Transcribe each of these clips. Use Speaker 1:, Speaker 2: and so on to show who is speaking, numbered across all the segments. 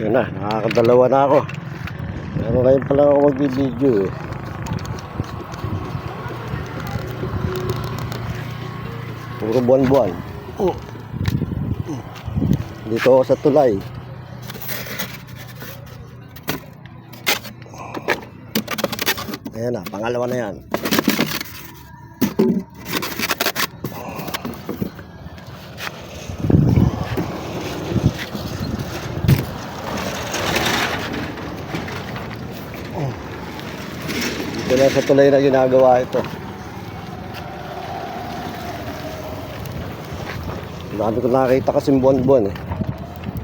Speaker 1: Yun na, nakakadalawa na ako. Pero ngayon pa lang ako magbibideo eh. Puro buwan-buwan. Oh. Dito ako sa tulay. Ayan na, pangalawa na yan. Na sa tulay na ginagawa ito. Ang dami ko nakakita kasi buwan-buwan eh.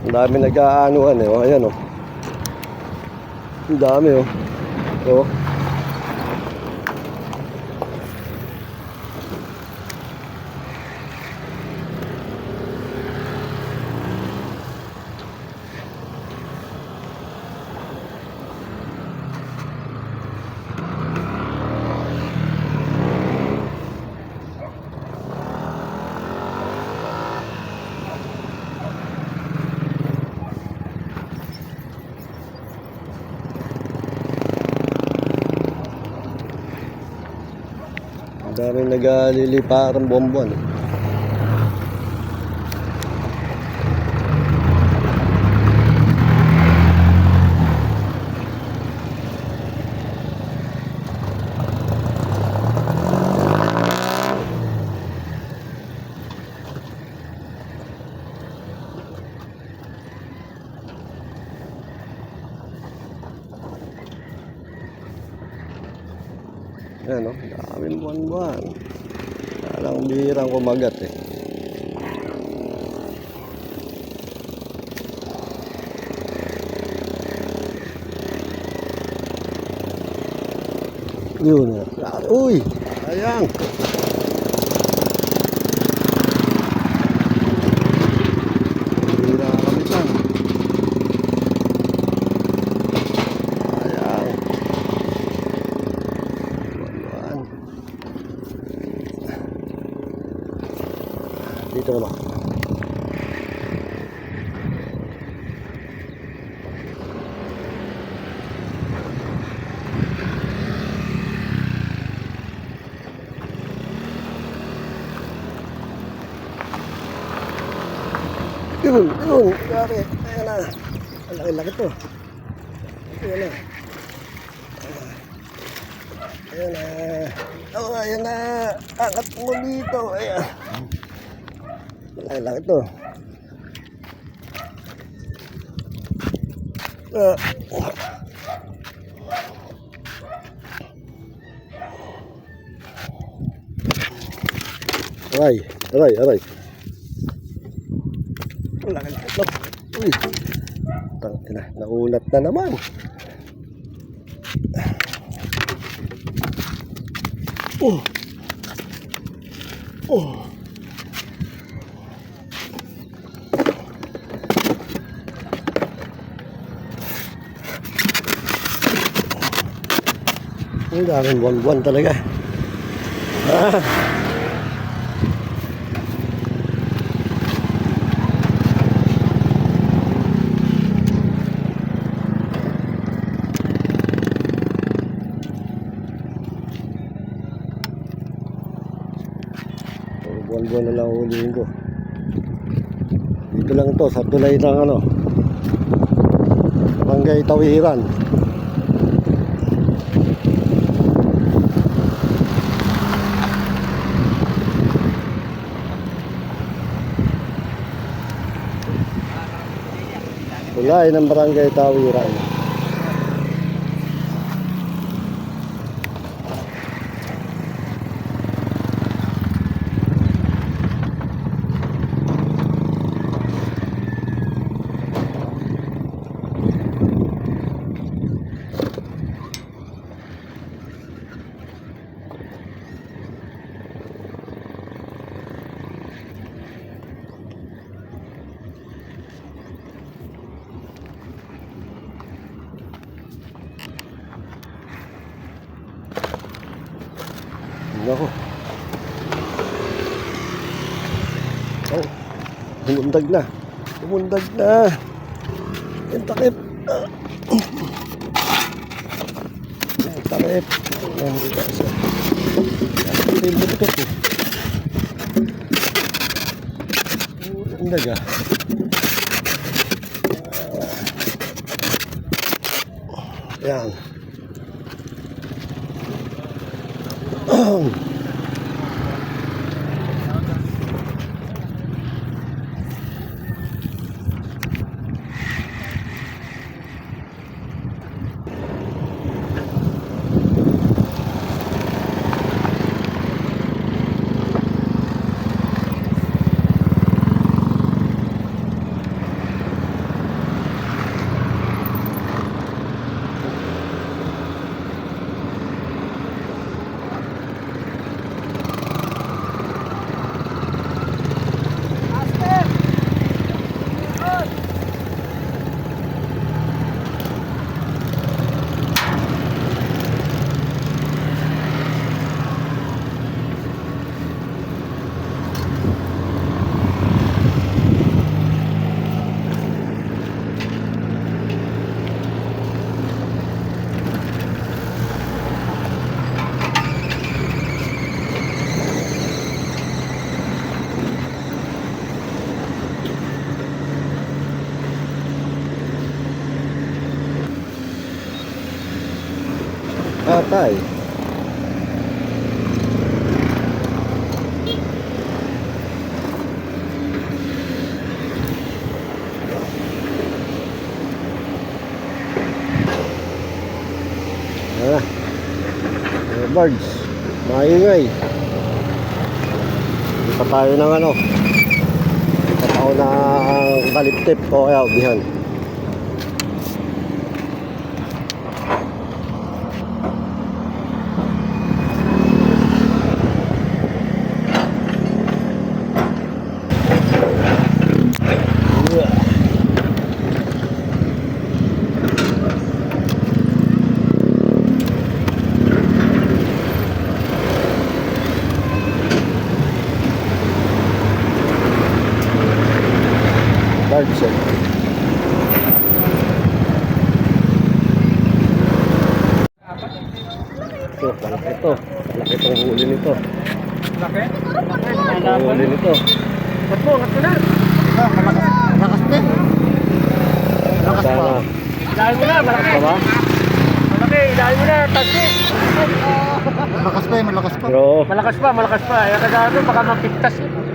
Speaker 1: Ang dami nag-aanuhan eh. O, ayan o. Ang dami o. O. Ang dami nag-liliparang buwan-buwan eh. Ayan o, daming buwan-buwan. Parang bihirang kumagat eh. Yun na. Uy! Sayang! Bihira kami lang. Sayang. Buwan-buwan. Dito naman. Yun, grabe. Ayan na. Ang laki-laki to. Ayan na. Ayan na. Oh, ayan na. Angat mo dito. Ayan. Malaki-laki to. Ah. Aray, aray, aray. Malaki to. Uy. Tangina, naunat na naman. Oh. Oh. Ang daming buwan-buwan talaga. Ah. Buwan-buwan na lang huliin ko. Dito lang to sa tulay ng ano. Barangay Tawiran. Tulay ng Barangay Tawiran. Nako. Oh, bumundag na. Bumundag na. Yung takip. Ah. Yung takip. Ayan, hindi ka isa. Hindi yung butot eh. Patay. Ah. Birds. Maingay. Hindi pa tayo ng ano. Hindi pa tayo ng kaliptip o kaya ubihan. Birds eh. Ito, malaki ito. Malaki itong huli nito.
Speaker 2: Laki?
Speaker 1: Ang huli nito.
Speaker 2: Ba't mo? Ba't mo na?
Speaker 3: Lakas din. Lakas pa.
Speaker 2: Ilahin mo na, malaki.
Speaker 1: Ito ba?
Speaker 2: Malaki, ilahin mo na, tagsi.
Speaker 3: Malakas pa eh, malakas pa.
Speaker 2: Malakas pa, malakas pa. Kaya kagado, baka mapigtas. eh.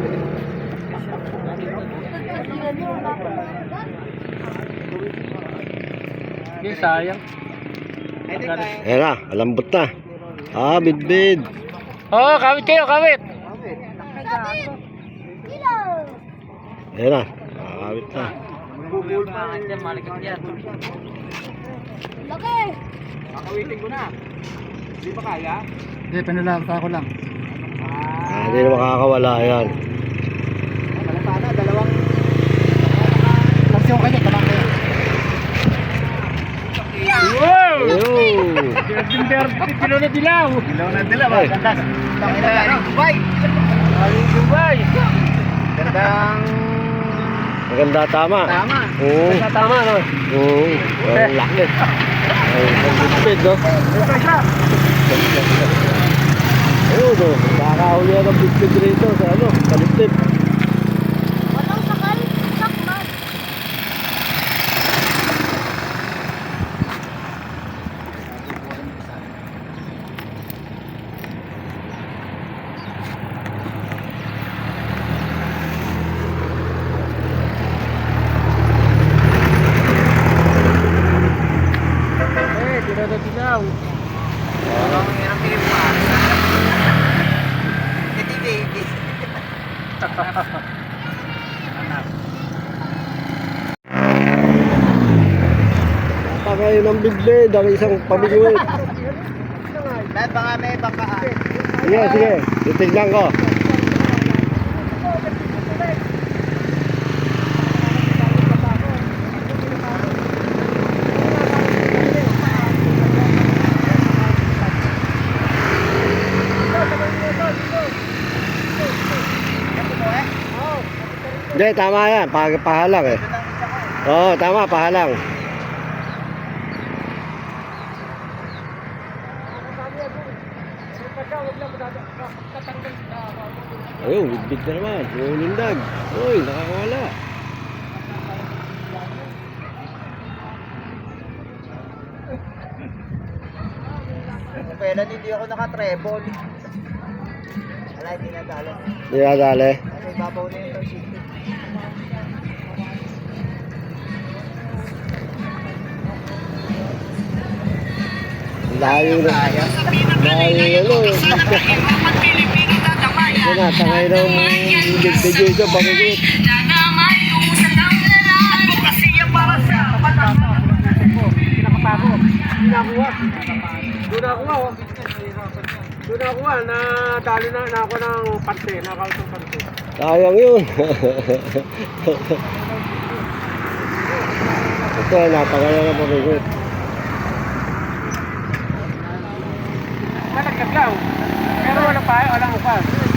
Speaker 2: Hindi, sayang.
Speaker 1: ayan na, alambot na. Ah, bidbid.
Speaker 2: Oo, oh, kawit kayo, kawit.
Speaker 1: Ayan na, nakakawit na.
Speaker 3: Hindi, pinalata ko lang.
Speaker 1: Ah, hindi na makakawala yan.
Speaker 3: Tapos yung kanya, tamang kayo.
Speaker 2: Wow!
Speaker 1: Ayun.
Speaker 2: Tinder, kilo na dilaw.
Speaker 3: Ilaw na dila
Speaker 1: Ay.
Speaker 3: Ganda. Rin, Dubai.
Speaker 2: Aling Dubai.
Speaker 3: Gandang
Speaker 1: Maganda, tama.
Speaker 3: tama.
Speaker 1: Oo.
Speaker 2: Basta tama, no?
Speaker 1: Oo. Ang laki. Ay, ang bidbid, no?
Speaker 2: Ito siya.
Speaker 1: Ayun, no. Nakakahuli yan ng bidbid rito sa ano, kaliptip.
Speaker 4: Walang sakal, sakman.
Speaker 2: Eh, kilo na dilaw.
Speaker 3: Parang hirap kayo pa. Hindi, baby.
Speaker 1: Bidbid, ang isang pamigwit.
Speaker 3: Lahat baka may bakaan.
Speaker 1: Sige, sige. Titignan ko. Hindi, tama yan. Pag pahalang eh. Oo, tama, pahalang. Ayun, bigbig na naman. Ulindag. Uy, nakakawala.
Speaker 3: Kailan hindi ako naka-treble. Wala, hindi nadalo.
Speaker 1: Hindi nadali.
Speaker 3: Kasi babaw na yung city.
Speaker 1: Layo na. Layo ano. Ito na, tangay bibig na dito, bakit?
Speaker 2: Pinakapago. Pinakuha. Doon ako oh. Doon ako nga, nadali na, na ako ng pante, nakausap pante.
Speaker 1: Sayang yun. Ito, napakaya na pabigit.
Speaker 2: Malagkat lang. Pero wala pa, walang upas.